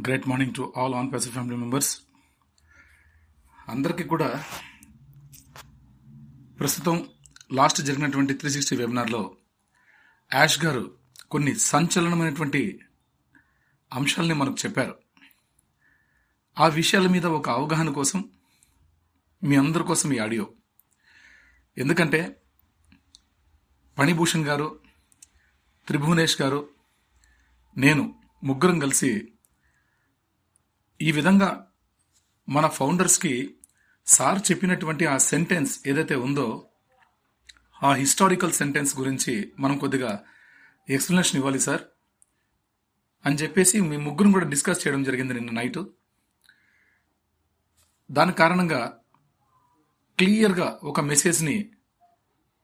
Great morning to all on పెసిఫ్ family members అందరికీ కూడా ప్రస్తుతం లాస్ట్ జరిగినటువంటి త్రీ సిక్స్టీ వెబినార్లో యాష్ గారు కొన్ని సంచలనమైనటువంటి అంశాలని మనకు చెప్పారు. ఆ విషయాల మీద ఒక అవగాహన కోసం మీ అందరి కోసం ఈ ఆడియో. ఎందుకంటే పణిభూషణ్ గారు త్రిభువనేష్ గారు నేను ముగ్గురం కలిసి ఈ విధంగా మన ఫౌండర్స్కి సార్ చెప్పినటువంటి ఆ సెంటెన్స్ ఏదైతే ఉందో ఆ హిస్టారికల్ సెంటెన్స్ గురించి మనం కొద్దిగా ఎక్స్ప్లెనేషన్ ఇవ్వాలి సార్. అని చెప్పేసి మీ ముగ్గురం కూడా డిస్కస్ చేయడం జరిగింది నిన్న నైట్. దాని కారణంగా క్లియర్గా ఒక మెసేజ్ని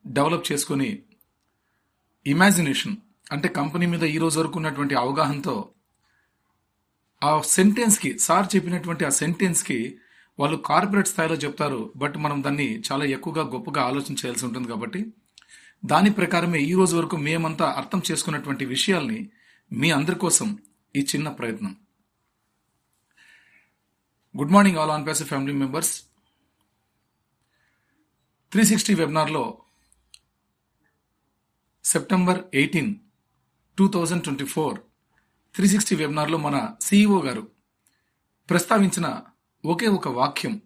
డెవలప్ చేసుకొని ఇమాజినేషన్ అంటే కంపెనీ మీద ఈ రోజు వరకు ఉన్నటువంటి అవగాహనతో ఆ సెంటెన్స్కి సార్ చెప్పినటువంటి ఆ సెంటెన్స్కి వాళ్ళు కార్పొరేట్ స్థాయిలో చెప్తారు బట్ మనం దాన్ని చాలా ఎక్కువగా గొప్పగా ఆలోచన చేయాల్సి ఉంటుంది కాబట్టి దాని ప్రకారమే ఈ రోజు వరకు మేమంతా అర్థం చేసుకున్నటువంటి విషయాల్ని మీ అందరి కోసం ఈ చిన్న ప్రయత్నం. Good morning all on pace family members three sixty వెబినార్లో September eighteen two thousand twenty four three sixty వెబినార్లో మన సిఇఓ గారు ప్రస్తావించిన ఒకే ఒక వాక్యం.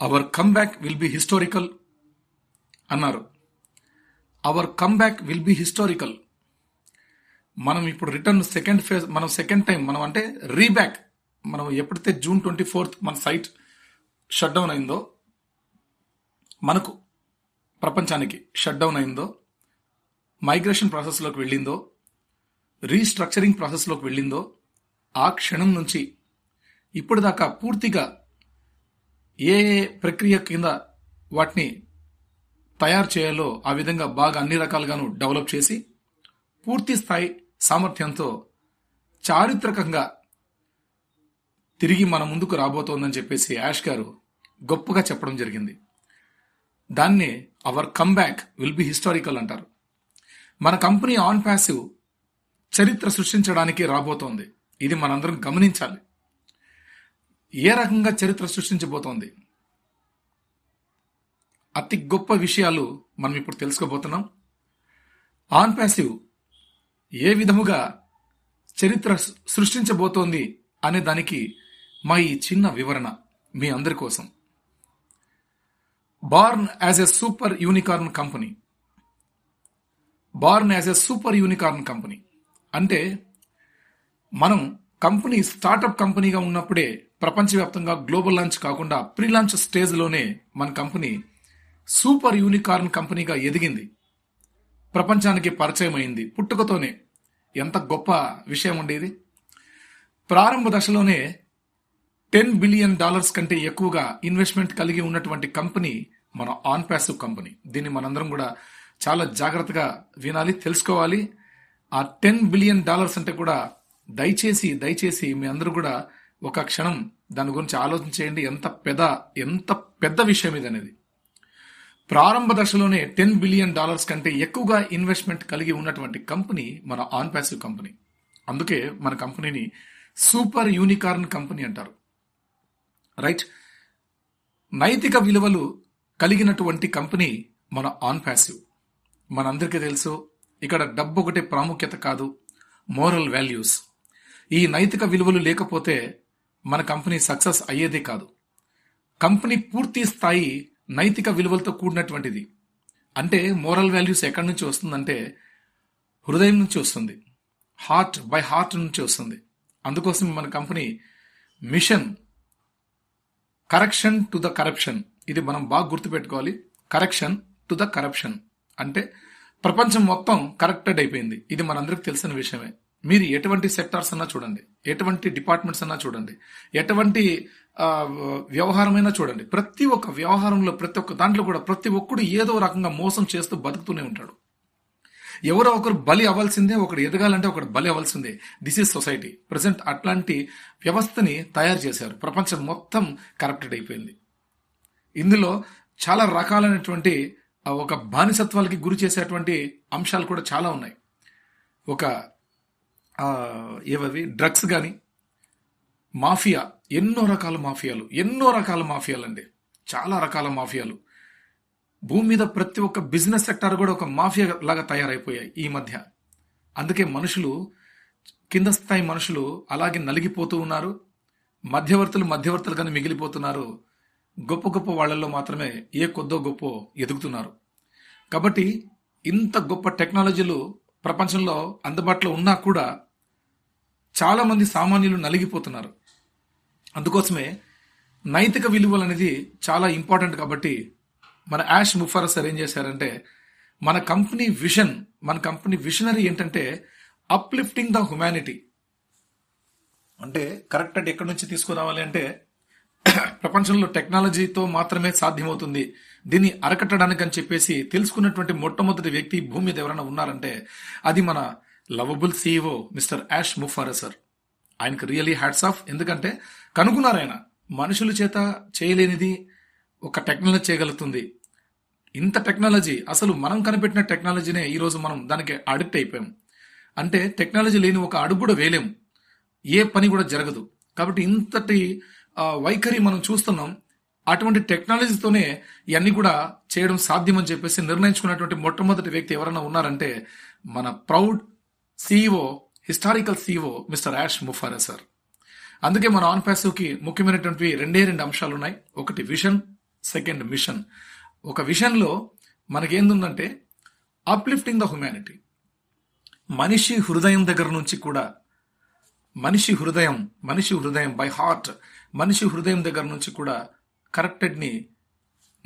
Our comeback will be historical అన్నారు. Our comeback will be historical మనం ఇప్పుడు రిటర్న్ సెకండ్ ఫేజ్ మనం సెకండ్ టైం మనం అంటే రీబ్యాక్ మనం ఎప్పుడైతే జూన్ ట్వంటీ ఫోర్త్ మన సైట్ షట్ డౌన్ అయిందో మనకు ప్రపంచానికి షట్ డౌన్ అయిందో మైగ్రేషన్ ప్రాసెస్లోకి వెళ్ళిందో రీస్ట్రక్చరింగ్ ప్రాసెస్లోకి వెళ్ళిందో ఆ క్షణం నుంచి ఇప్పటిదాకా పూర్తిగా ఏ ఏ ప్రక్రియ కింద వాటిని తయారు చేయాలో ఆ విధంగా బాగా అన్ని రకాలుగాను డెవలప్ చేసి పూర్తి స్థాయి సామర్థ్యంతో చారిత్రకంగా తిరిగి మన ముందుకు రాబోతోందని చెప్పేసి యాష్ గారు గొప్పగా చెప్పడం జరిగింది. దాన్ని our comeback will be historical అంటారు. మన కంపెనీ ఆన్ ప్యాసివ్ చరిత్ర సృష్టించడానికి రాబోతోంది. ఇది మనందరం గమనించాలి. ఏ రకంగా చరిత్ర సృష్టించబోతోంది? అతి గొప్ప విషయాలు మనం ఇప్పుడు తెలుసుకోబోతున్నాం. ఆన్ ప్యాసివ్ ఏ విధముగా చరిత్ర సృష్టించబోతోంది అనే దానికి మా ఈ చిన్న వివరణ మీ అందరి కోసం. Born as a super unicorn company. Born as a super unicorn company. అంటే మనం కంపెనీ స్టార్టప్ కంపెనీగా ఉన్నప్పుడే ప్రపంచవ్యాప్తంగా గ్లోబల్ లాంచ్ కాకుండా ప్రీ లాంచ్ స్టేజ్లోనే మన కంపెనీ సూపర్ యూనికార్న్ కంపెనీగా ఎదిగింది. ప్రపంచానికి పరిచయం అయింది పుట్టుకతోనే ఎంత గొప్ప విషయం ఉండేది? ప్రారంభ దశలోనే టెన్ బిలియన్ డాలర్స్ కంటే ఎక్కువగా ఇన్వెస్ట్మెంట్ కలిగి ఉన్నటువంటి కంపెనీ మన ఆన్ ప్యాసివ్ కంపెనీ. దీన్ని మనందరం కూడా చాలా జాగ్రత్తగా వినాలి తెలుసుకోవాలి. ఆ టెన్ బిలియన్ డాలర్స్ అంటే కూడా దయచేసి దయచేసి మీ అందరూ కూడా ఒక క్షణం దాని గురించి ఆలోచన చేయండి. ఎంత పెద్ద ఎంత పెద్ద విషయం ఇది అనేది. ప్రారంభ దశలోనే టెన్ బిలియన్ డాలర్స్ కంటే ఎక్కువగా ఇన్వెస్ట్మెంట్ కలిగి ఉన్నటువంటి కంపెనీ మన ఆన్ ప్యాసివ్ కంపెనీ. అందుకే మన కంపెనీని సూపర్ యూనికార్న్ కంపెనీ అంటారు. రైట్? నైతిక విలువలు కలిగినటువంటి కంపెనీ మన ఆన్ ప్యాసివ్. మనందరికీ తెలుసు ఇక్కడ డబ్బు ఒకటే ప్రాముఖ్యత కాదు మోరల్ వాల్యూస్ ఈ నైతిక విలువలు లేకపోతే మన కంపెనీ సక్సెస్ అయ్యేదే కాదు. కంపెనీ పూర్తి స్థాయి నైతిక విలువలతో కూడినటువంటిది. అంటే మోరల్ వాల్యూస్ ఎక్కడి నుంచి వస్తుందంటే హృదయం నుంచి వస్తుంది. హార్ట్ బై హార్ట్ నుంచి వస్తుంది. అందుకోసం మన company mission correction to the corruption ఇది మనం బాగా గుర్తుపెట్టుకోవాలి. కరెక్షన్ టు ద కరప్షన్ అంటే ప్రపంచం మొత్తం కరెక్టెడ్ అయిపోయింది. ఇది మనందరికి తెలిసిన విషయమే. మీరు ఎటువంటి సెక్టార్స్ అన్నా చూడండి. ఎటువంటి డిపార్ట్మెంట్స్ అన్నా చూడండి. ఎటువంటి వ్యవహారమైనా చూడండి. ప్రతి ఒక్క వ్యవహారంలో ప్రతి ఒక్క దాంట్లో కూడా ప్రతి ఒక్కడు ఏదో రకంగా మోసం చేస్తూ బతుకుతూనే ఉంటాడు. ఎవరో ఒకరు బలి అవ్వాల్సిందే ఒకడు ఎదగాలంటే ఒకడు బలి అవ్వాల్సిందే. దిస్ ఈజ్ సొసైటీ ప్రజెంట్ అట్లాంటి వ్యవస్థని తయారు చేశారు. ప్రపంచం మొత్తం కరప్టెడ్ అయిపోయింది. ఇందులో చాలా రకాలైనటువంటి ఒక బానిసత్వాలకి గురి చేసేటువంటి అంశాలు కూడా చాలా ఉన్నాయి. ఒక ఏవవి? డ్రగ్స్ కానీ మాఫియా ఎన్నో రకాల మాఫియాలు ఎన్నో రకాల మాఫియాలు అండి చాలా రకాల మాఫియాలు. భూమి మీద ప్రతి ఒక్క బిజినెస్ సెక్టార్ కూడా ఒక మాఫియా లాగా తయారైపోయాయి ఈ మధ్య. అందుకే మనుషులు కింద స్థాయి మనుషులు అలాగే నలిగిపోతూ ఉన్నారు. మధ్యవర్తులు మధ్యవర్తులుగానే మిగిలిపోతున్నారు. గొప్ప గొప్ప వాళ్ళల్లో మాత్రమే ఏ కొద్దో గొప్ప ఎదుగుతున్నారు. కాబట్టి ఇంత గొప్ప టెక్నాలజీలు ప్రపంచంలో అందుబాటులో ఉన్నా కూడా చాలామంది సామాన్యులు నలిగిపోతున్నారు. అందుకోసమే నైతిక విలువలు అనేది చాలా ఇంపార్టెంట్ కాబట్టి మన యాష్ ముఫారా సార్ ఏం చేశారంటే మన కంపెనీ విషన్ మన కంపెనీ విషనరీ ఏంటంటే అప్లిఫ్టింగ్ ద హ్యుమానిటీ అంటే కరెక్ట్ అంటే ఎక్కడి నుంచి తీసుకురావాలి అంటే ప్రపంచంలో టెక్నాలజీతో మాత్రమే సాధ్యమవుతుంది. దీన్ని అరకట్టడానికి అని చెప్పేసి తెలుసుకున్నటువంటి మొట్టమొదటి వ్యక్తి భూమి మీద ఎవరైనా ఉన్నారంటే అది మన lovable CEO mister Ash Mufara sir. ఆయనకు రియలీ హ్యాట్స్ ఆఫ్. ఎందుకంటే కనుగొన్నారు ఆయన మనుషుల చేత చేయలేనిది ఒక టెక్నాలజీ చేయగలుగుతుంది. ఇంత టెక్నాలజీ అసలు మనం కనిపెట్టిన టెక్నాలజీనే ఈరోజు మనం దానికి అడిక్ట్ అయిపోయాం. అంటే టెక్నాలజీ లేని ఒక అడుగు కూడా వేయలేము ఏ పని కూడా జరగదు. కాబట్టి ఇంతటి వైఖరి మనం చూస్తున్నాం అటువంటి టెక్నాలజీతోనే ఇవన్నీ కూడా చేయడం సాధ్యమని చెప్పేసి నిర్ణయించుకున్నటువంటి మొట్టమొదటి వ్యక్తి ఎవరైనా ఉన్నారంటే మన proud CEO historical CEO mister Ash Mufara sir. అందుకే మన ఆన్ ప్యాసివ్కి ముఖ్యమైనటువంటి రెండే రెండు అంశాలు ఉన్నాయి ఒకటి విషన్ సెకండ్ మిషన్. ఒక విషన్లో మనకేందుందంటే అప్లిఫ్టింగ్ ద హ్యుమానిటీ మనిషి హృదయం దగ్గర నుంచి కూడా మనిషి హృదయం మనిషి హృదయం బై హార్ట్ మనిషి హృదయం దగ్గర నుంచి కూడా కరప్టెడ్ని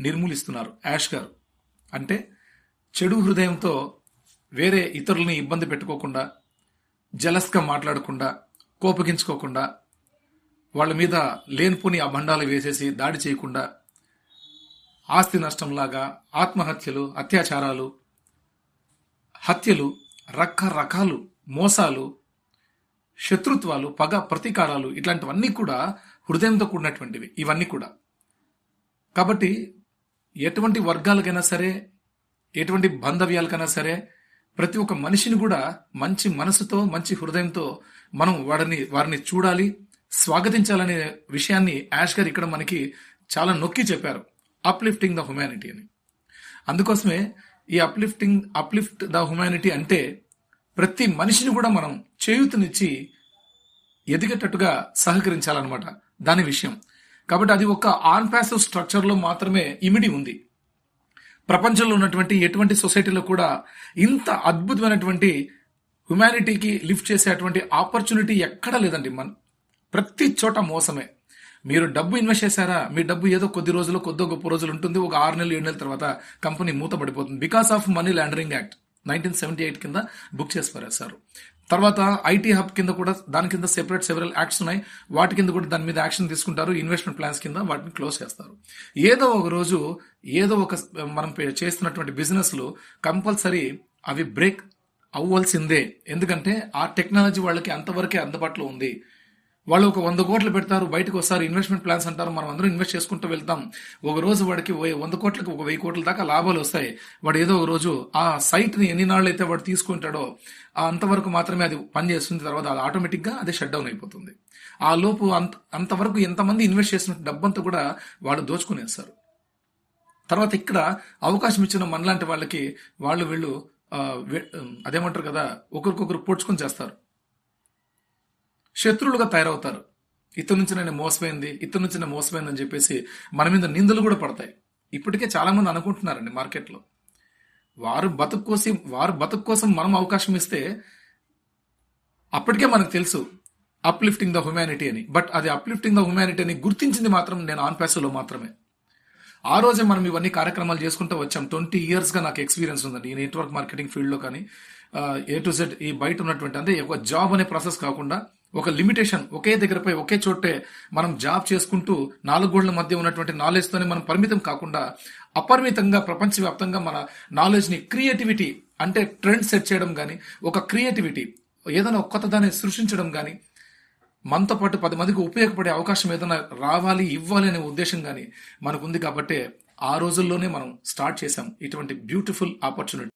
నిర్మూలిస్తున్నారు. యాష్ గారు. అంటే చెడు హృదయంతో వేరే ఇతరులని ఇబ్బంది పెట్టుకోకుండా జలస్గా మాట్లాడకుండా కోపగించుకోకుండా వాళ్ళ మీద లేనిపోని అభండాలు వేసేసి దాడి చేయకుండా ఆస్తి నష్టంలాగా ఆత్మహత్యలు అత్యాచారాలు హత్యలు రకరకాలు మోసాలు శత్రుత్వాలు పగ ప్రతీకారాలు ఇట్లాంటివన్నీ కూడా హృదయంతో కూడినటువంటివి. ఇవన్నీ కూడా. కాబట్టి ఎటువంటి వర్గాలకైనా సరే ఎటువంటి బాంధవ్యాలకైనా సరే ప్రతి ఒక్క మనిషిని కూడా మంచి మనసుతో మంచి హృదయంతో మనం వాడిని వారిని చూడాలి స్వాగతించాలనే విషయాన్ని యాష్ గారు ఇక్కడ మనకి చాలా నొక్కి చెప్పారు. అప్లిఫ్టింగ్ ద హ్యుమానిటీ అని. అందుకోసమే ఈ అప్లిఫ్టింగ్ అప్లిఫ్ట్ ద హ్యుమానిటీ అంటే ప్రతి మనిషిని కూడా మనం చేయూతనిచ్చి ఎదిగేటట్టుగా సహకరించాలన్నమాట. దాని విషయం. కాబట్టి అది ఒక ఆన్ ప్యాసివ్ స్ట్రక్చర్లో మాత్రమే ఇమిడి ఉంది. ప్రపంచంలో ఉన్నటువంటి ఎటువంటి సొసైటీలో కూడా ఇంత అద్భుతమైనటువంటి హ్యుమానిటీకి లిఫ్ట్ చేసేటువంటి ఆపర్చునిటీ ఎక్కడా లేదండి. మన ప్రతి చోట మోసమే. మీరు డబ్బు ఇన్వెస్ట్ చేశారా? మీ డబ్బు ఏదో కొద్ది రోజులు కొద్దో గొప్ప రోజులు ఉంటుంది. ఒక ఆరు నెలలు ఏడు నెలల తర్వాత company మూతపడిపోతుంది. Because of money laundering act nineteen seventy eight కింద బుక్ చేసి పారేశారు. తర్వాత ఐటీ హబ్ కింద కూడా దాని కింద సెపరేట్ సెవెరల్ యాక్ట్స్ ఉన్నాయి. వాటి కింద కూడా దాని మీద యాక్షన్ తీసుకుంటారు. ఇన్వెస్ట్మెంట్ ప్లాన్స్ కింద వాటిని క్లోజ్ చేస్తారు. ఏదో ఒక రోజు ఏదో ఒక మనం చేస్తున్నటువంటి బిజినెస్లు కంపల్సరీ అవి బ్రేక్ అవ్వాల్సిందే. ఎందుకంటే ఆ టెక్నాలజీ వాళ్ళకి అంతవరకే అందుబాటులో ఉంది. వాళ్ళు ఒక వంద కోట్లు పెడతారు బయటకు వస్తారు ఇన్వెస్ట్మెంట్ ప్లాన్స్ అంటారు మనం అందరం ఇన్వెస్ట్ చేసుకుంటూ వెళ్తాం. ఒక రోజు వాడికి వంద కోట్లకి ఒక వెయ్యి కోట్ల దాకా లాభాలు వస్తాయి. వాడు ఏదో ఒక రోజు ఆ సైట్ని ఎన్ని నాళ్ళు అయితే వాడు తీసుకుంటాడో అంతవరకు మాత్రమే అది పనిచేస్తుంది తర్వాత అది ఆటోమేటిక్గా అదే షట్ డౌన్ అయిపోతుంది. ఆ లోపు అంత అంతవరకు ఎంతమంది ఇన్వెస్ట్ చేసిన డబ్బంతా కూడా వాళ్ళు దోచుకునేస్తారు తర్వాత ఇక్కడ అవకాశం ఇచ్చిన మనలాంటి వాళ్ళకి వాళ్ళు వీళ్ళు అదేమంటారు కదా ఒకరికొకరు పొడుచుకొని చేస్తారు. శత్రువులుగా తయారవుతారు. ఇతని నుంచి నేను మోసపోయింది ఇతని నుంచి నేను మోసపోయింది అని చెప్పేసి మన మీద నిందలు కూడా పడతాయి. ఇప్పటికే చాలామంది అనుకుంటున్నారండి మార్కెట్లో. వారు బతుకు కోసం వారు బతుకు కోసం మనం అవకాశం ఇస్తే అప్పటికే మనకు తెలుసు అప్లిఫ్టింగ్ ద హ్యుమానిటీ అని. బట్ అది అప్లిఫ్టింగ్ ద హ్యుమానిటీ అని గుర్తించింది మాత్రం నేను ఆన్లో మాత్రమే. ఆ రోజే మనం ఇవన్నీ కార్యక్రమాలు చేసుకుంటూ వచ్చాం. ట్వంటీ ఇయర్స్గా నాకు ఎక్స్పీరియన్స్ ఉందండి. ఈ నెట్వర్క్ మార్కెటింగ్ ఫీల్డ్లో కానీ ఏ టు జెడ్ ఈ బయట ఉన్నటువంటి అంటే ఒక జాబ్ అనే ప్రాసెస్ కాకుండా ఒక లిమిటేషన్ ఒకే దగ్గరపై ఒకే చోటే మనం జాబ్ చేసుకుంటూ నాలుగు గోడల మధ్య ఉన్నటువంటి నాలెడ్జ్తోనే మనం పరిమితం కాకుండా అపరిమితంగా ప్రపంచవ్యాప్తంగా మన నాలెడ్జ్ని క్రియేటివిటీ అంటే ట్రెండ్ సెట్ చేయడం కానీ ఒక క్రియేటివిటీ ఏదైనా ఒక దాన్ని సృష్టించడం కానీ మనతో పాటు పది మందికి ఉపయోగపడే అవకాశం ఏదైనా రావాలి ఇవ్వాలి అనే ఉద్దేశం కానీ మనకుంది కాబట్టి ఆ రోజుల్లోనే మనం స్టార్ట్ చేసాం ఇటువంటి బ్యూటిఫుల్ ఆపర్చునిటీ